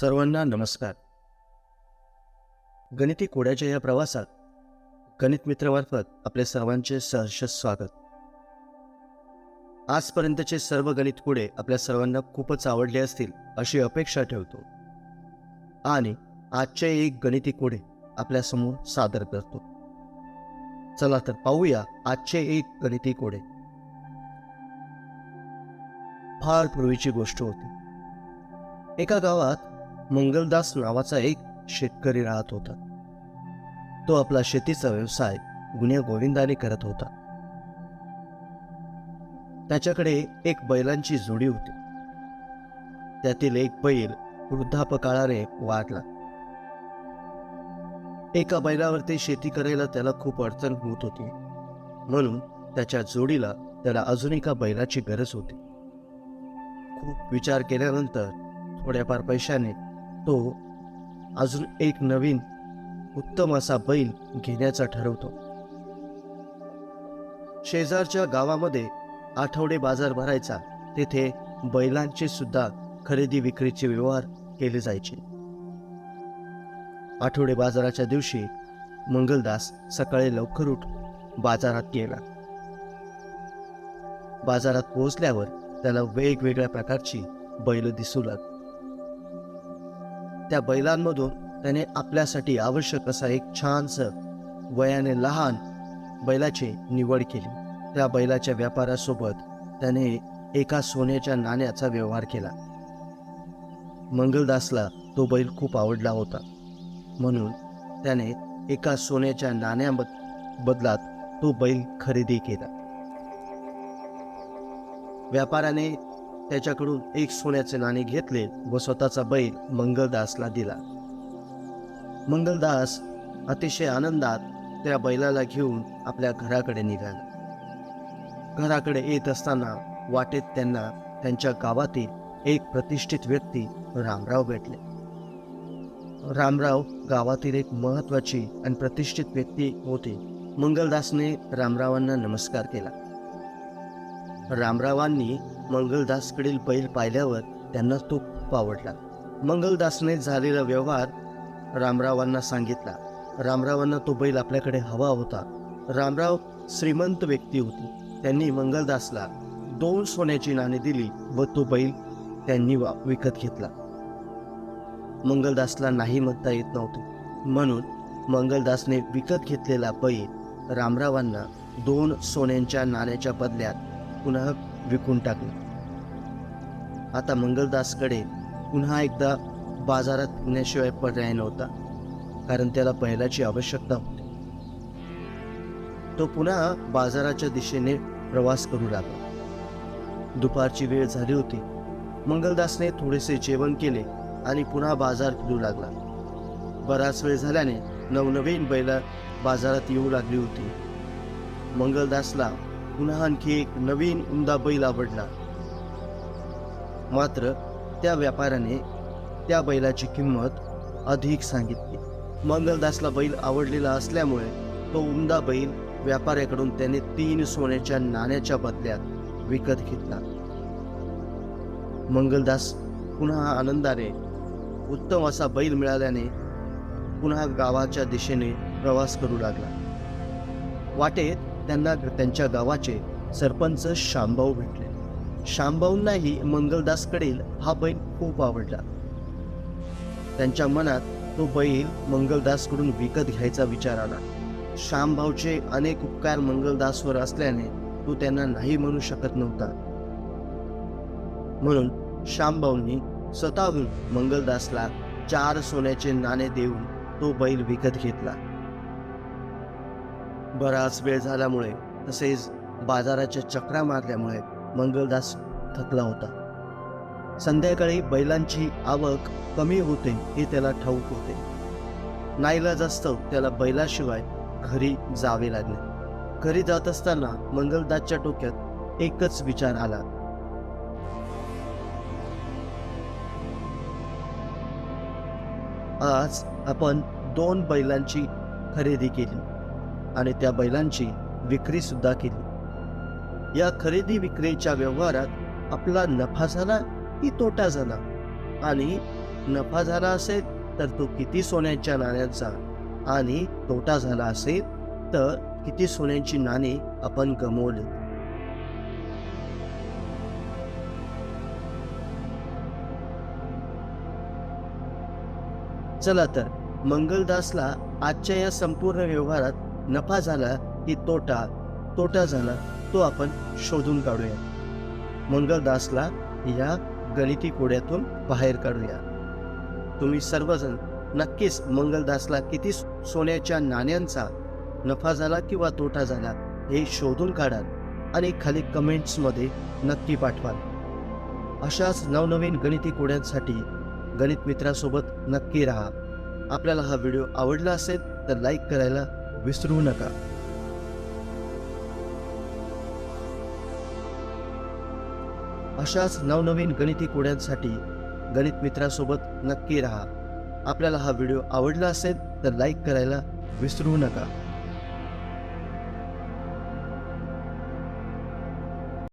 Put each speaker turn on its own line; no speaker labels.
सर्वांना नमस्कार. गणिती कोड्याच्या या प्रवासात गणित मित्रामार्फत आपले सर्वांचे सहर्ष स्वागत. आजपर्यंतचे सर्व गणित कोडे आपल्या सर्वांना खूपच आवडले असतील अशी अपेक्षा ठेवतो. आणि आजचे एक गणिती कोडे आपल्यासमोर सादर करतो. चला तर पाहूया आजचे एक गणिती कोडे. फार पूर्वीची गोष्ट होती. एका गावात मंगलदास नावाचा एक शेतकरी राहत होता. तो आपला शेतीचा व्यवसाय गुन्ह्या गोविंदाने करत होता. त्याच्याकडे एक बैलांची जोडी होती. त्यातील एक बैल वृद्धापकाळाने वाढला. एका बैलावरती शेती करायला त्याला खूप अडचण होत होती. म्हणून त्याच्या जोडीला त्याला अजून एका बैलाची गरज होती. खूप विचार केल्यानंतर थोड्याफार पैशाने तो अजून एक नवीन उत्तम असा बैल घेण्याचा ठरवतो. शेजारच्या गावामध्ये आठवडे बाजार भरायचा तेथे बैलांचे सुद्धा खरेदी विक्रीचे व्यवहार केले जायचे. आठवडे बाजाराच्या दिवशी मंगलदास सकाळी लवकर उठ बाजारात गेला. बाजारात पोहोचल्यावर त्याला वेगवेगळ्या प्रकारची बैल दिसू लागली. त्या बैलांमधून त्याने आपल्यासाठी आवश्यक असा एक छानस वयाने लहान बैलाची निवड केली. त्या बैलाच्या व्यापारासोबत त्याने एका सोन्याच्या नाण्याचा व्यवहार केला. मंगलदासला तो बैल खूप आवडला होता. म्हणून त्याने एका सोन्याच्या नाण्या बदलात तो बैल खरेदी केला. व्यापाऱ्याने त्याच्याकडून एक सोन्याचे नाणे घेतले व स्वतःचा बैल मंगलदासला दिला. मंगलदास अतिशय आनंदात त्या बैलाला घेऊन आपल्या घराकडे निघाला. घराकडे येत असताना वाटेत त्यांना त्यांच्या गावातील एक प्रतिष्ठित व्यक्ती रामराव भेटले. रामराव गावातील एक महत्वाची आणि प्रतिष्ठित व्यक्ती होती. मंगलदासने रामरावांना नमस्कार केला. रामरावांनी मंगलदासकडील बैल पाहिल्यावर त्यांना तो खूप आवडला. मंगलदासने झालेला व्यवहार रामरावांना सांगितला. रामरावांना तो बैल आपल्याकडे हवा होता. रामराव श्रीमंत व्यक्ती होती. त्यांनी मंगलदासला दोन सोन्याची नाणी दिली व तो बैल त्यांनी वा- विकत घेतला. मंगलदासला नाही म्हणता येत नव्हते. म्हणून मंगलदासने विकत घेतलेला बैल रामरावांना दोन सोन्यांच्या नाण्याच्या बदल्यात पुन्हा विकून टाकले. आता मंगलदासकडे पुन्हा एकदा बाजारात पुण्याशिवाय पर्याय नव्हता कारण त्याला बैलाची आवश्यकता होती. तो पुन्हा बाजाराच्या दिशेने प्रवास करू लागला. दुपारची वेळ झाली होती. मंगलदासने थोडेसे जेवण केले आणि पुन्हा बाजार फिरू लागला. बराच वेळ झाल्याने नवनवीन बैल बाजारात येऊ लागली होती. मंगलदासला पुन्हा आणखी एक नवीन उमदा बैल आवडला. मात्र त्या व्यापाऱ्याने त्या बैलाची किंमत अधिक सांगितली. मंगलदासला बैल आवडलेला असल्यामुळे तो उमदा बैल व्यापाऱ्याकडून त्याने तीन सोन्याच्या नाण्याच्या बदल्यात विकत घेतला. मंगलदास पुन्हा आनंदाने उत्तम असा बैल मिळाल्याने पुन्हा गावाच्या दिशेने प्रवास करू लागला. वाटेत त्यांना त्यांच्या गावाचे सरपंच शांभाऊ भेटले. शांभाऊंनाही मंगलदासकडील हा बैल खूप आवडला. त्यांच्या मनात तो बैल मंगलदासकडून विकत घ्यायचा विचार आला. श्यामभाऊचे अनेक उपकार मंगलदासवर असल्याने तो त्यांना नाही म्हणू शकत नव्हता. म्हणून श्यामभाऊंनी स्वतःहून मंगलदासला चार सोन्याचे नाणे देऊन तो बैल विकत घेतला. बराच वेळ झाल्यामुळे तसेच बाजाराच्या चक्रा मारल्यामुळे मंगलदास थकला होता. संध्याकाळी बैलांची आवक कमी होते हे त्याला ठाऊक होते. नाईलाज असतं त्याला बैलाशिवाय घरी जावे लागले. घरी जात असताना मंगलदासच्या डोक्यात एकच विचार आला. आज आपण दोन बैलांची खरेदी केली. आणि त्या बैलांची विक्री सुद्धा केली. या खरेदी विक्रीच्या व्यवहारात आपला नफा झाला की तोटा झाला? आणि नफा झाला असेल तर तो किती सोन्याच्या नाण्यांचा? आणि तोटा झाला असेल तर किती सोन्यांची नाणी आपण गमवली? चला तर मंगलदासला आजच्या या संपूर्ण व्यवहारात नफा झाला की तोटा तोटा झाला तो आपण शोधून काढूया. मंगलदासला या गणिती कोड्यातून बाहेर काढूया. तुम्ही सर्वजण नक्कीच मंगलदासला किती सोन्याच्या नाण्यांचा नफा झाला किंवा तोटा झाला हे शोधून काढाल आणि खाली कमेंट्समध्ये नक्की पाठवाल. अशाच नवनवीन गणिती कोड्यांसाठी गणित मित्रासोबत नक्की राहा. आपल्याला हा व्हिडिओ आवडला असेल तर लाईक करायला विसरू नका. अशाच नवनवीन गणिती कोड्यांसाठी गणित मित्रासोबत नक्की राहा. आपल्याला हा व्हिडिओ आवडला असेल तर लाईक करायला विसरू नका.